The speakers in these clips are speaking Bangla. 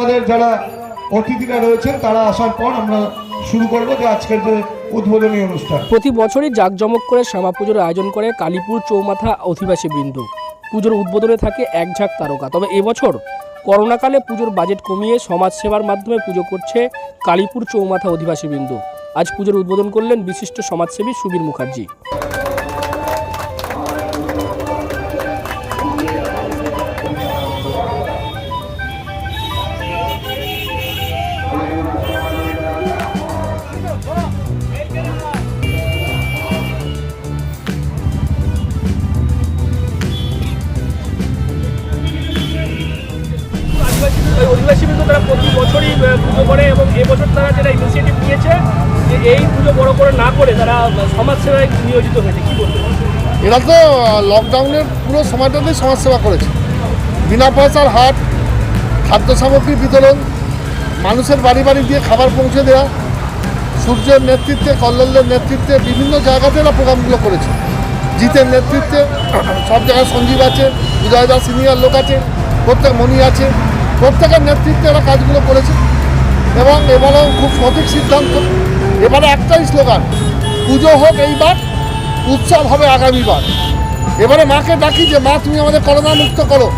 আমাদের যারা অতিথিরা রয়েছেন, তারা আসার পর আমরা শুরু করব যে আজকের যে উদ্বোধনী অনুষ্ঠান। প্রতি বছরই জাঁকজমক করে শ্যামা পুজোর আয়োজন করে কালীপুর চৌমাথা অধিবাসী বৃন্দ। পুজোর উদ্বোধনে থাকে এক ঝাঁক তারকা। তবে এবছর করোনাকালে পুজোর বাজেট কমিয়ে সমাজসেবার মাধ্যমে পুজো করছে কালীপুর চৌমাথা অধিবাসী বৃন্দ। আজ পুজোর উদ্বোধন করলেন বিশিষ্ট সমাজসেবী সুবীর মুখার্জি। প্রতি বছরই পুজো করে এবং এবছর তারা যেটা ইনিশিয়েটিভ নিয়েছে, যে এই পুজো বড় করে না করে তারা সমাজসেবায় নিয়োজিত হয়েছে। কি বলতে এরা তো লকডাউনের পুরো সময়টাতেই সমাজসেবা করেছে। বিনা পয়সার হাট, খাদ্য সামগ্রী বিতরণ, মানুষের বাড়ি বাড়ি দিয়ে খাবার পৌঁছে দেওয়া সূর্যের নেতৃত্বে, কল্লোলের নেতৃত্বে বিভিন্ন জায়গাতে এরা প্রোগ্রামগুলো করেছে। জিতের নেতৃত্বে, সব জায়গায় সঞ্জীব আছে উদয় দাস সিনিয়র লোক আছে, প্রত্যেক মণি আছে। প্রত্যেকের নেতৃত্বে এরা কাজগুলো করেছে এবং এবারেও খুব সঠিক সিদ্ধান্ত। এবারে একটাই স্লোগান, পুজো হোক এইবার, উৎসব হবে আগামীবার। এবারে মাকে ডাকি যে, মা, তুমি আমাদের করোনা মুক্ত করো,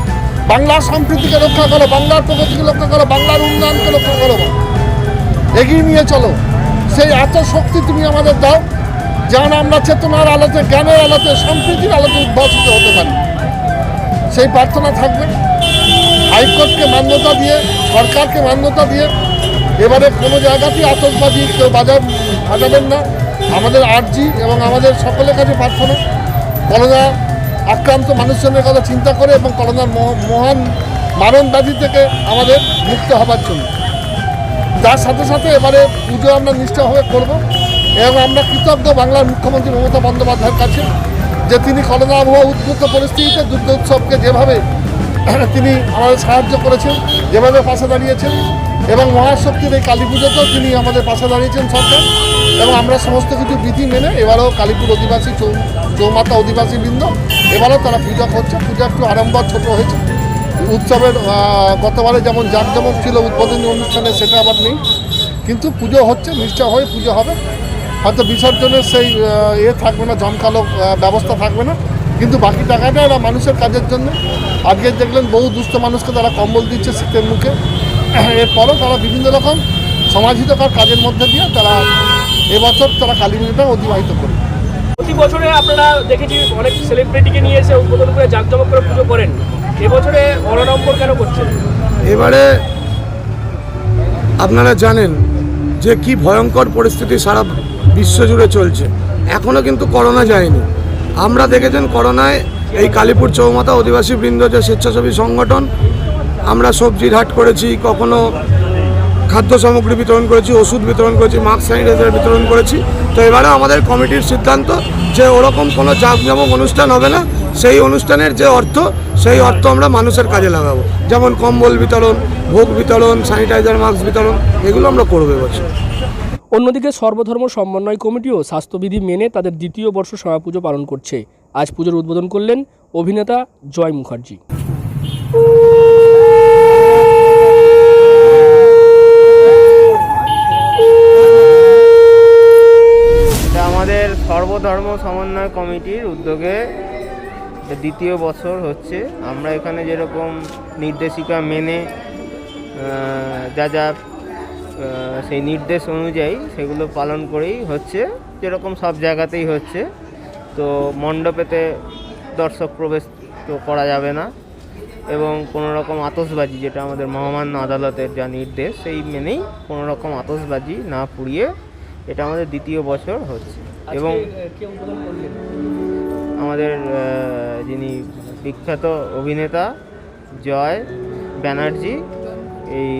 বাংলার সম্প্রীতিকে রক্ষা করো, বাংলার প্রগতিকে রক্ষা করো, বাংলার উন্নয়নকে রক্ষা করো এগিয়ে নিয়ে চলো। সেই এত শক্তি তুমি আমাদের দাও, যেন আমরা চেতনার আলোতে, জ্ঞানের আলোতে, সম্প্রীতির আলোতে উদ্ভাসিত হতে পারি। সেই প্রার্থনা থাকবে। হাইকোর্টকে মান্যতা দিয়ে, সরকারকে মান্যতা দিয়ে, এবারে কোনো জায়গাতেই আতঙ্কবাদী কেউ বাজার বাজাবেন না। আমাদের আর্জি এবং আমাদের সকলের কাছে প্রার্থনা। করোনা আক্রান্ত মানুষজনের কথা চিন্তা করে এবং করোনার মহ- মহান মারণ ব্যাধি থেকে আমাদের মুক্ত হবার জন্য। তার সাথে সাথে এবারে পুজো আমরা নিষ্ঠাভাবে করব এবং আমরা কৃতজ্ঞ বাংলার মুখ্যমন্ত্রী মমতা বন্দ্যোপাধ্যায়ের কাছে যে তিনি করোনা আবহাওয়া উদ্ভূত পরিস্থিতিতে দুর্গা উৎসবকে যেভাবে তিনি আমাদের সাহায্য করেছেন, যেভাবে পাশে দাঁড়িয়েছেন, এবং মহাশক্তির এই কালী পুজোতেও তিনি আমাদের পাশে দাঁড়িয়েছেন সরকার, এবং আমরা সমস্ত কিছু বিধি মেনে এবারও কালীপুর অধিবাসী চৌ, চৌমাতা অধিবাসী বৃন্দ এবারেও তারা পূজা করছে পূজা একটু আড়ম্বর ছোট হয়েছে। উৎসবের গতবারে যেমন জাঁকজমক ছিল উদ্বোধনী অনুষ্ঠানে, সেটা আবার নেই। কিন্তু পুজো হচ্ছে নিষ্ঠা হয়ে পুজো হবে। হয়তো বিসর্জনের সেই ইয়ে থাকবে না, জমকালো ব্যবস্থা থাকবে না। কিন্তু বাকি টাকাটা এরা মানুষের কাজের জন্য। আজকে দেখলেন বহু দুস্থ মানুষকে তারা কম্বল দিচ্ছে শীতের মুখে। এরপরও তারা বিভিন্ন রকম সমাজহিতকর কাজের মধ্যে দিয়ে তারা এবছর তারা কালী পুজোটা অতিবাহিত করবে প্রতি বছরে আপনারা দেখেছি অনেক সেলিব্রিটিকে নিয়ে এসে উদ্বোধন করে জাঁকজমক করে পুজো করেন। এবছরে অনড়ম্বর কেন করছেন? এবারে আপনারা জানেন যে কি ভয়ঙ্কর পরিস্থিতি সারা বিশ্ব জুড়ে চলছে। এখনও কিন্তু করোনা যায়নি। আমরা দেখেছেন করোনায় এই কালীপুর চৌমাথা অধিবাসী বৃন্দ যে স্বেচ্ছাসেবী সংগঠন, আমরা সবজির হাট করেছি, কখনো খাদ্য সামগ্রী বিতরণ করেছি, ওষুধ বিতরণ করেছি, মাস্ক স্যানিটাইজার বিতরণ করেছি। তো এবারে আমাদের কমিটির সিদ্ধান্ত যে ওরকম কোনো জাঁকজমক অনুষ্ঠান হবে না, সেই অনুষ্ঠানের যে অর্থ, সেই অর্থ আমরা মানুষের কাজে লাগাবো। যেমন কম্বল বিতরণ, ভোগ বিতরণ, স্যানিটাইজার, মাস্ক বিতরণ, এগুলো আমরা করব এবছর। অন্যদিকে সর্বধর্ম সমন্বয় কমিটিও স্বাস্থ্যবিধি মেনে তাদের দ্বিতীয় বর্ষ শ্যামা পুজো পালন করছে। আজ পুজোর উদ্বোধন করলেন অভিনেতা জয় মুখার্জি। আমাদের সর্বধর্ম সমন্বয় কমিটির উদ্যোগে দ্বিতীয় বছর হচ্ছে। আমরা এখানে যেরকম নির্দেশিকা মেনে যা যা সেই নির্দেশ অনুযায়ী সেগুলো পালন করেই হচ্ছে যেরকম সব জায়গাতেই হচ্ছে। তো মণ্ডপেতে দর্শক প্রবেশ তো করা যাবে না এবং কোনো রকম আতসবাজি যেটা আমাদের মহামান্য আদালতের যা নির্দেশ সেই মেনেই কোনো রকম আতসবাজি না পুড়িয়ে এটা আমাদের দ্বিতীয় বছর হচ্ছে। এবং আমাদের যিনি বিখ্যাত অভিনেতা জয় ব্যানার্জি এই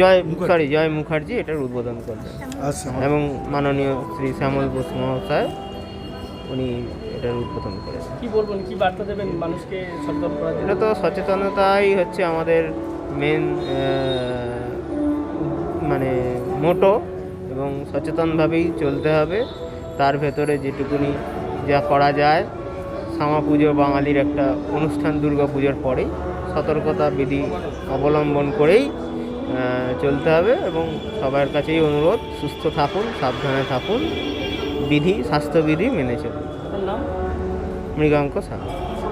জয় সরি জয় মুখার্জি এটার উদ্বোধন করলেন এবং মাননীয় শ্রী শ্যামল বোস মহাশয় উনি এটার উদ্বোধন করেছেন। কি বলবেন কি বার্তা দেবেন মানুষকে সচেতন করার জন্য? এটা তো সচেতনতাই হচ্ছে আমাদের মেন মানে মোটো এবং সচেতনভাবেই চলতে হবে। তার ভেতরে যেটুকুনি যা করা যায় শ্যামা পুজো বাঙালির একটা অনুষ্ঠান দুর্গা পুজোর পরেই সতর্কতা বিধি অবলম্বন করেই চলতে হবে এবং সবার কাছেই অনুরোধ সুস্থ থাকুন সাবধানে থাকুন। বিধি স্বাস্থ্যবিধি মেনে চলুন। মৃগাঙ্ক সাহা।